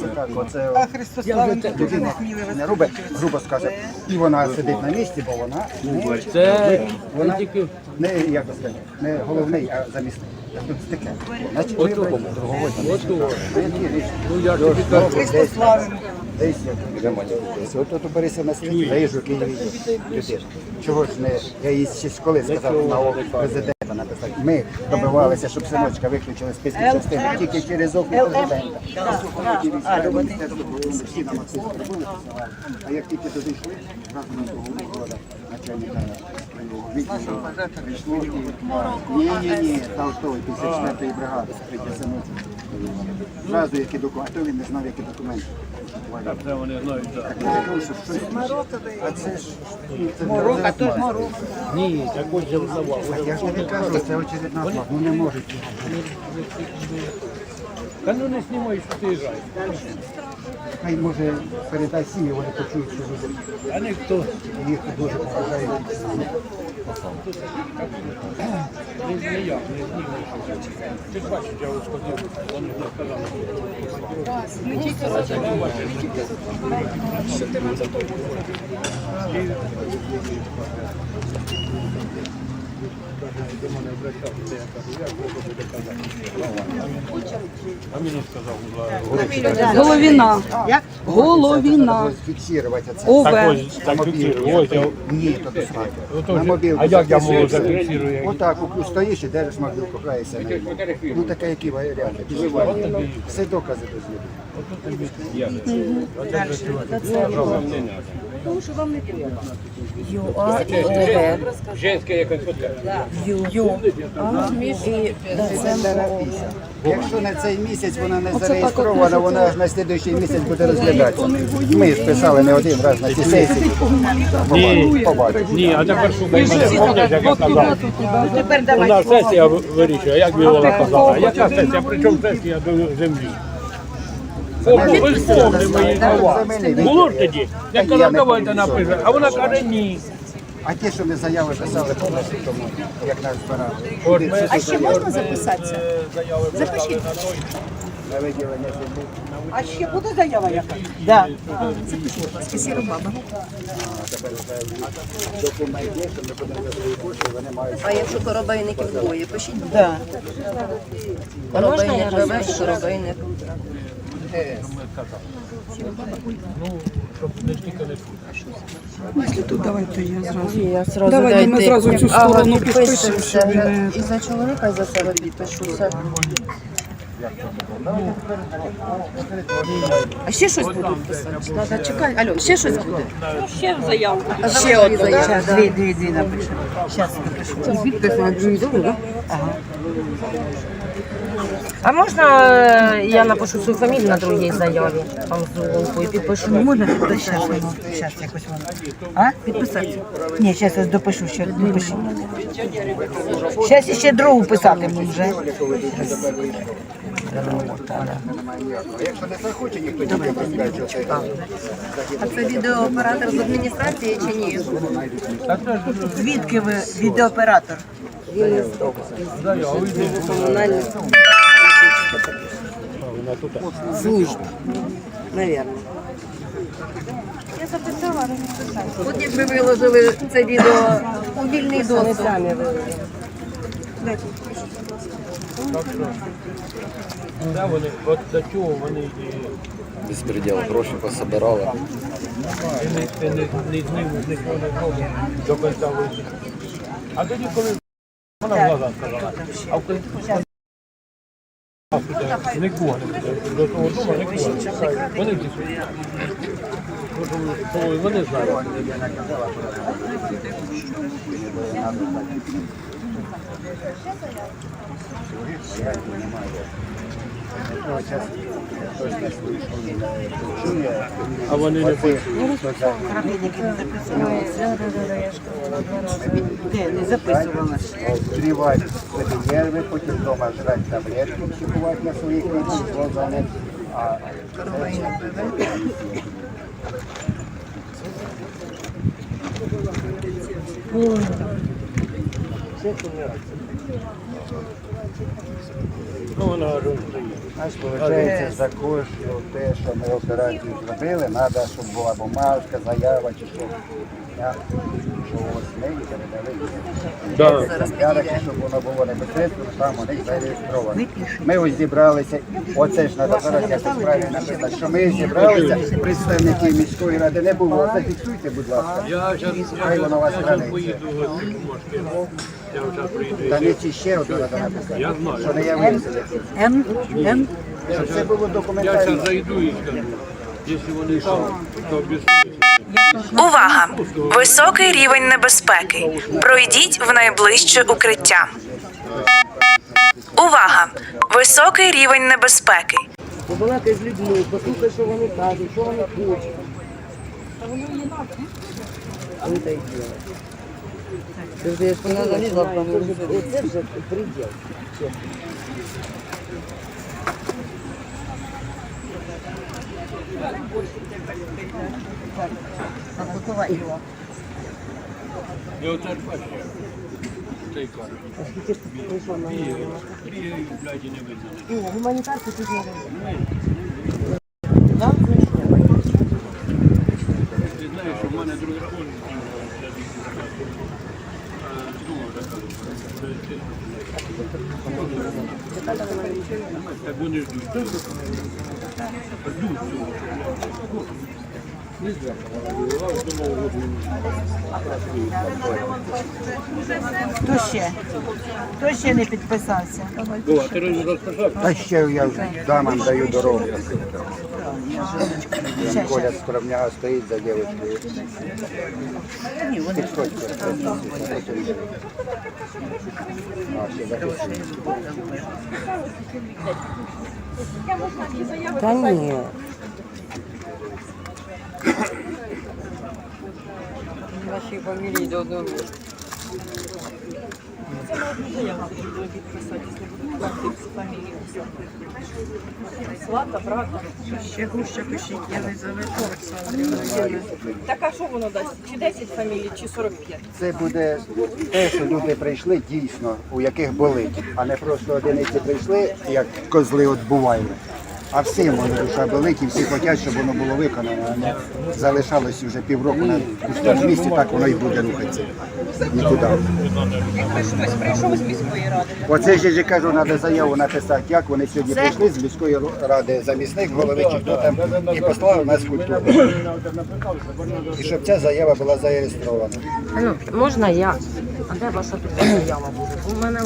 Це так, оце людина не робить, грубо скаже, і вона сидить на місці, бо вона не, Це вона не як би сказати, не головний, а замісний. Тут таке. Значить, вибрати другого. Ну. Десь десь. От тут берися на світ, виїжджу Києві. Чого ж не, я їй ще з школи сказав на округ президента написати. Ми добивалися, щоб синочка виключили списки частини тільки через округ президента. Всі. А як тільки туди йшли, зразу на другого начальника ні, ні, ні, Толстой, 54-ї бригади, скриття синочок. Зразу які документи, а то він не знав, які документи. Це вони знають, так. Я. А це ж то Морока. Ні, так ось же вдавав. Я ж тобі кажу, це очередна слава. Ну не можуть. Та ну не знімай, що ти граєш. Хай може передай сім'ї, вони почують, що люди А ніхто їх дуже поважають. не ніяк не знімає. Ти ж бачиш, я ось ходив, вони не сказали. А мені сказав, Головіна. Головіна. Фіксувати це. ОВ. так фіксирую. Ні, то до На мобілку а як я можу зафіксирую? Отак, у- стоїш і держиш мобілку, граєшся на ньому. Ну таке, які варіанти. Все докази без людей. Женська якась оте. Якщо на цей місяць вона не зареєстрована, вона аж на слідуючий місяць буде розглядатися. Ми ж писали не один раз на ці сесії. Побачимо. Ні, а тепер шукай мене, пам'ятаєш, як я казав? У нас сесія вирішує, як Віола казала. Яка сесія? Причому сесія до землі? О, ви ж помни мої слова. Було ж тоді. Я казав, давайте напишемо. А вона каже, ні. А ті, що ми заяви писали повністю тому, як нас збирали. А ще можна записатися? Запишіть. На виділення землі. А ще буде заява яка? А тепер вже документ є, що ми будемо свої кошти, вони мають А якщо коробейників двоє, пишіть. Да. Коробейник живе коробейник. Ну, щоб не тільки не Я зразу Давайте ми зразу цю сторону підпишемося. підпишемо, щоб не- І за чоловіка, і за себе підпишуся. А ще щось будуть писати? Треба чекати. Алло, ще щось буде? Ще заяву. А ще одну заяву. Дві, дві, дві напишемо. Зараз напишу. Підпис на другий добре, так? А можна е, я напишу свою фамілію на другій заяві? Там з уголку і підпишу. Ну, можна підписати? Зараз, воно, зараз якось воно. А? Підписати? Ні, зараз я допишу, ще допишу. Зараз ще другу писатиму вже. А якщо не захоче, ніхто не це А це відеооператор з адміністрації чи ні? Звідки ви відеооператор? Комунальний. Служба. Наверно. От якби виложили це відео у вільний доступ. самі виложили. Де вони, от до чого вони і Безпреділ, гроші пособирали. і не, і не, не знімуть, ніхто не зробить до кінця вийти. А тоді, коли вона в глаза сказала, а в кінці нікого. До того дому нікого. Вони Вони знають. А вони не. Де, не. Тривати собі нерви, потім вдома жрати таблетки, чекувати на своїх рідних глазами. А Ну. Знаєш, виходить, за кожну те, що ми операцію зробили, треба, щоб була бумажка, заява чи що. Я, що ось ми передали. Да. Я таки, щоб воно було непосередньо, там у них зареєстровано. Ми ось зібралися, оце ж треба зараз якось правильно написати, що ми зібралися, представників міської ради не було. Зафіксуйте, будь ласка. Я зараз Хай воно вас поїду. Я зараз. Та не ті ще треба написати, Я знаю. що не явився. Н, Н. Щоб це було Я документально. зараз зайду і скажу. Якщо вони там, то без Увага! Високий рівень небезпеки. Пройдіть в найближче укриття. Увага! Високий рівень небезпеки. Побалакай з людьми, послухай, що вони кажуть, що вони хочуть. Оце вже приділ. І оце ж бачиш. Цей кар. І, блядь, і не видно. Гуманітарку тут не Ти знаєш, що в мене другий школи. Так вони ждуть. Ждуть цього. Хто ще? Хто ще не підписався? О, ти розписав? Та ще я дамам даю дорогу. Коля скромняга стоїть за. А, ще записуємо. Та ні. Ваші фамілії до одного. Ще гуще пишіть, я не заведу. Так а що воно дасть? Чи 10 фамілій, чи 45? Це буде те, що люди прийшли дійсно, у яких болить, а не просто одиниці прийшли, як козли от бували. А всім воно душа болить і всі хочуть, щоб воно було виконано, а не залишалось вже півроку на пустому місці, так воно і буде рухатися. Нікуди. Хтось прийшов з міської ради. Оце ж я ж кажу, треба заяву написати, як вони сьогодні прийшли з міської ради замісник голови чи хто там і послав нас культуру. І щоб ця заява була зареєстрована. Можна я? А де ваша тут заява буде? У мене